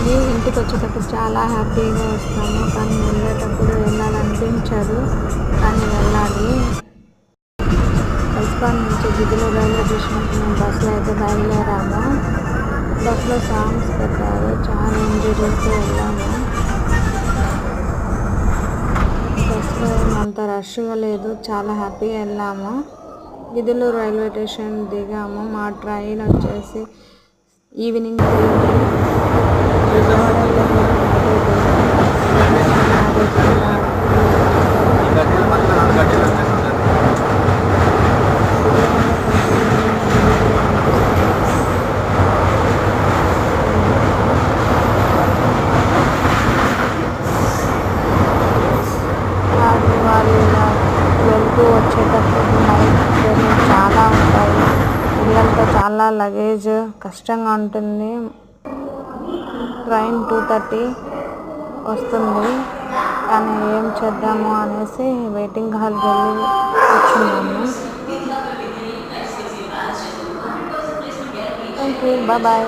అనిపించింది ఇంటికి వచ్చేటప్పుడు చాలా హ్యాపీగా వస్తాము. కానీ వెళ్ళేటప్పుడు వెళ్ళాలనిపించదు. కానీ వెళ్ళాలి. కల్స్పాన్ నుంచి గిద్దలు రైల్వే స్టేషన్కి మేము బస్సులో అయితే బయలుదేరాము. బస్సులో సాంగ్స్ పెట్టారు. చాలా ఎంజాయ్ చేస్తూ వెళ్ళాము. బస్సులో అంత రష్గా లేదు. చాలా హ్యాపీగా వెళ్ళాము. గిద్దలు రైల్వే స్టేషన్ దిగాము. మా ట్రైన్ వచ్చేసి ఈవినింగ్ వాళ్ళు ఇలా వెళ్తూ వచ్చేటప్పుడు నైట్ జర్నీ చాలా ఉంటాయి పిల్లలతో చాలా లగేజ్ కష్టంగా ఉంటుంది. ట్రైన్ టూ థర్టీ వస్తుంది. కానీ ఏం చేద్దాము అనేసి వెయిటింగ్ హాల్కి వెళ్ళి కూర్చున్నాము. Thank you bye